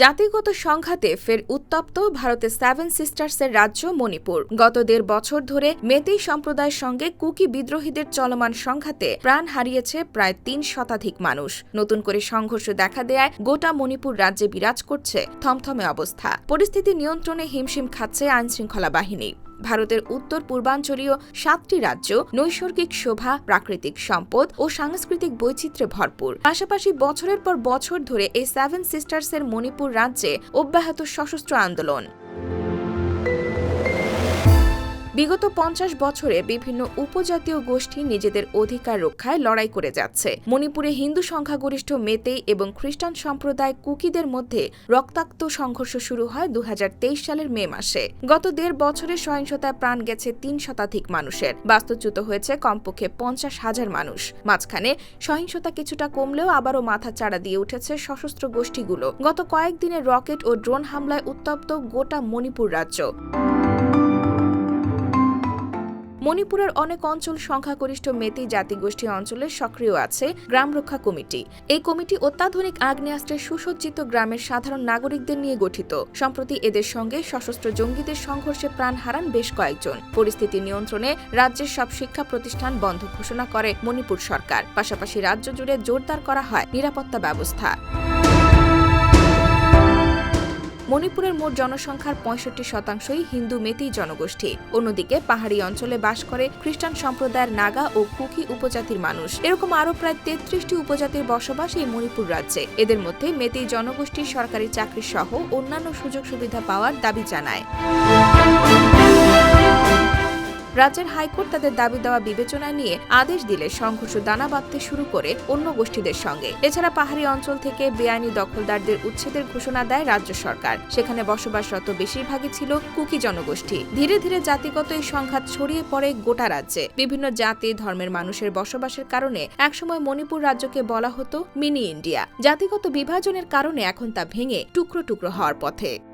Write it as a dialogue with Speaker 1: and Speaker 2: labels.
Speaker 1: জাতিগত সংঘাতে ফের উত্তপ্ত ভারতের সেভেন সিস্টার্সের রাজ্য মণিপুর। গত দেড় বছর ধরে মেতেই সম্প্রদায়ের সঙ্গে কুকি বিদ্রোহীদের চলমান সংঘাতে প্রাণ হারিয়েছে প্রায় তিন শতাধিক মানুষ। নতুন করে সংঘর্ষ দেখা দেয়ায় গোটা মণিপুর রাজ্যে বিরাজ করছে থমথমে অবস্থা। পরিস্থিতি নিয়ন্ত্রণে হিমশিম খাচ্ছে আইনশৃঙ্খলা বাহিনী। ভারতের উত্তর পূর্বাঞ্চলীয় সাতটি রাজ্য নৈসর্গিক শোভা, প্রাকৃতিক সম্পদ ও সাংস্কৃতিক বৈচিত্র্যে ভরপুর। পাশাপাশি বছরের পর বছর ধরে এই সেভেন সিস্টার্সের মণিপুর রাজ্যে অব্যাহত সশস্ত্র আন্দোলন। বিগত পঞ্চাশ বছরে বিভিন্ন উপজাতীয় গোষ্ঠী নিজেদের অধিকার রক্ষায় লড়াই করে যাচ্ছে। মণিপুরে হিন্দু সংখ্যাগরিষ্ঠ মেতে এবং খ্রিস্টান সম্প্রদায় কুকিদের মধ্যে রক্তাক্ত সংঘর্ষ শুরু হয় দু হাজার তেইশ সালের মে মাসে। গত দেড় বছরের সহিংসতায় প্রাণ গেছে তিন শতাধিক মানুষের। বাস্তুচ্যুত হয়েছে কমপক্ষে পঞ্চাশ হাজার মানুষ। মাঝখানে সহিংসতা কিছুটা কমলেও আবারও মাথা চাড়া দিয়ে উঠেছে সশস্ত্র গোষ্ঠীগুলো। গত কয়েকদিনের রকেট ও ড্রোন হামলায় উত্তপ্ত গোটা মণিপুর রাজ্য। মণিপুরের অনেক অঞ্চল সংখ্যাগরিষ্ঠ মেতি জাতিগোষ্ঠী অঞ্চলে সক্রিয় আছে গ্রাম রক্ষা কমিটি। এই কমিটি অত্যাধুনিক আগ্নেয়াস্ত্রে সুসজ্জিত গ্রামের সাধারণ নাগরিকদের নিয়ে গঠিত। সম্প্রতি এদের সঙ্গে সশস্ত্র জঙ্গিদের সংঘর্ষে প্রাণ হারান বেশ কয়েকজন। পরিস্থিতি নিয়ন্ত্রণে রাজ্যের সব শিক্ষা প্রতিষ্ঠান বন্ধ ঘোষণা করে মণিপুর সরকার। পাশাপাশি রাজ্য জুড়ে জোরদার করা হয় নিরাপত্তা ব্যবস্থা। মণিপুরের মোট জনসংখ্যার পঁয়ষট্টি শতাংশই হিন্দু মেতি জনগোষ্ঠী। অন্যদিকে পাহাড়ি অঞ্চলে বাস করে খ্রিস্টান সম্প্রদায়ের নাগা ও কুকি উপজাতির মানুষ। এরকম আরও প্রায় তেত্রিশটি উপজাতির বসবাস এই মণিপুর রাজ্যে। এদের মধ্যে মেতি জনগোষ্ঠী সরকারি চাকরি সহ অন্যান্য সুযোগ সুবিধা পাওয়ার দাবি জানায়। রাজ্যের হাইকোর্ট তাদের দাবি দেওয়া বিবেচনা নিয়ে আদেশ দিলে সংঘর্ষ দানা বাঁধতে শুরু করে অন্য গোষ্ঠীদের সঙ্গে। এছাড়া পাহাড়ি অঞ্চল থেকে বেআইনি দখলদারদের উচ্ছেদের ঘোষণা দেয় রাজ্য সরকার। সেখানে বসবাসরত বেশিরভাগই ছিল কুকি জনগোষ্ঠী। ধীরে ধীরে জাতিগত এই সংঘাত ছড়িয়ে পড়ে গোটা রাজ্যে। বিভিন্ন জাতি, ধর্মের মানুষের বসবাসের কারণে একসময় মণিপুর রাজ্যকে বলা হতো মিনি ইন্ডিয়া। জাতিগত বিভাজনের কারণে এখন তা ভেঙে টুকরো টুকরো হওয়ার পথে।